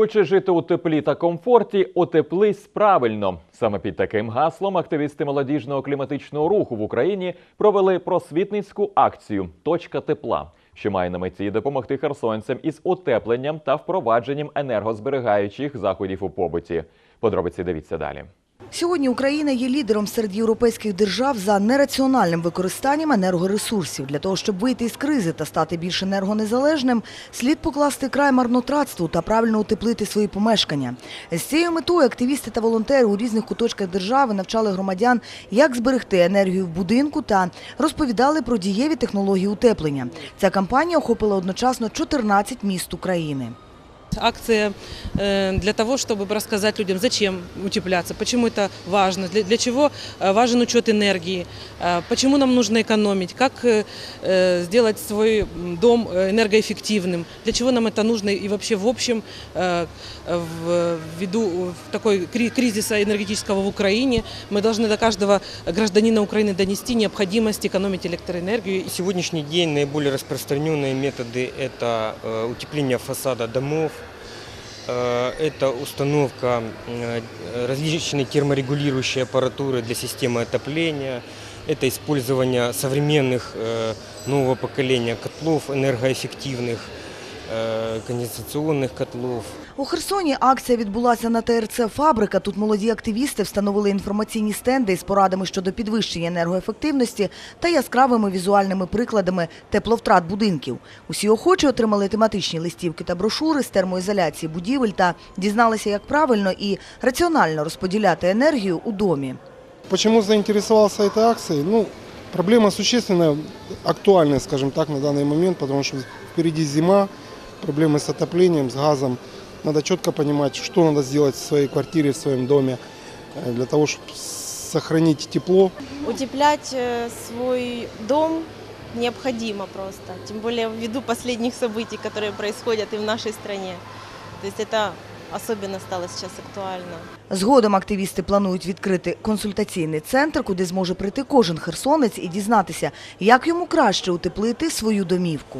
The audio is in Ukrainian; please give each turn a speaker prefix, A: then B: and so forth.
A: Хочеш жити у теплі та комфорті, утеплись правильно. Саме під таким гаслом активісти молодіжного кліматичного руху в Україні провели просвітницьку акцію Точка тепла, що має на меті допомогти херсонцям із утепленням та впровадженням енергозберігаючих заходів у побуті. Подробиці дивіться далі.
B: Сьогодні Україна є лідером серед європейських держав за нераціональним використанням енергоресурсів. Для того, щоб вийти із кризи та стати більш енергонезалежним, слід покласти край марнотратству та правильно утеплити свої помешкання. З цією метою активісти та волонтери у різних куточках держави навчали громадян, як зберегти енергію в будинку та розповідали про дієві технології утеплення. Ця кампанія охопила одночасно 14 міст України.
C: Акция э, для того, чтобы рассказать людям, зачем утепляться, почему это важно, для, чего э, важен учет энергии, э, почему нам нужно экономить, как сделать свой дом энергоэффективным, для чего нам это нужно и вообще в общем ввиду такой кри- кризиса энергетического в Украине мы должны до каждого гражданина Украины донести необходимость экономить электроэнергию.
D: Сегодняшний день наиболее распространенные методы – это утепление фасада домов, это установка э, различной терморегулирующей аппаратуры для системы отопления, это использование современных э, нового поколения котлов энергоэффективных, э, конденсационных котлов.
B: У Херсоні акція відбулася на ТРЦ «Фабрика». Тут молоді активісти встановили інформаційні стенди із порадами щодо підвищення енергоефективності та яскравими візуальними прикладами тепловтрат будинків. Усі охочі отримали тематичні листівки та брошури з термоізоляції будівель та дізналися, як правильно і раціонально розподіляти енергію у домі.
E: Почему заинтересовался этой акцией? Ну, проблема существенная, актуальная, скажем так, на данный момент, потому что впереди зима, проблемы с отоплением, с газом. Надо четко понимать, что надо сделать в своей квартире, в своем доме, э, для того, чтобы сохранить тепло.
F: Утеплять э, свой дом необходимо просто, тем более ввиду последних событий, которые происходят и в нашей стране. То есть это особенно стало сейчас актуально.
B: Згодом активісти планують відкрити консультаційний центр, куди зможе прийти кожен херсонець і дізнатися, як йому краще утеплити свою домівку.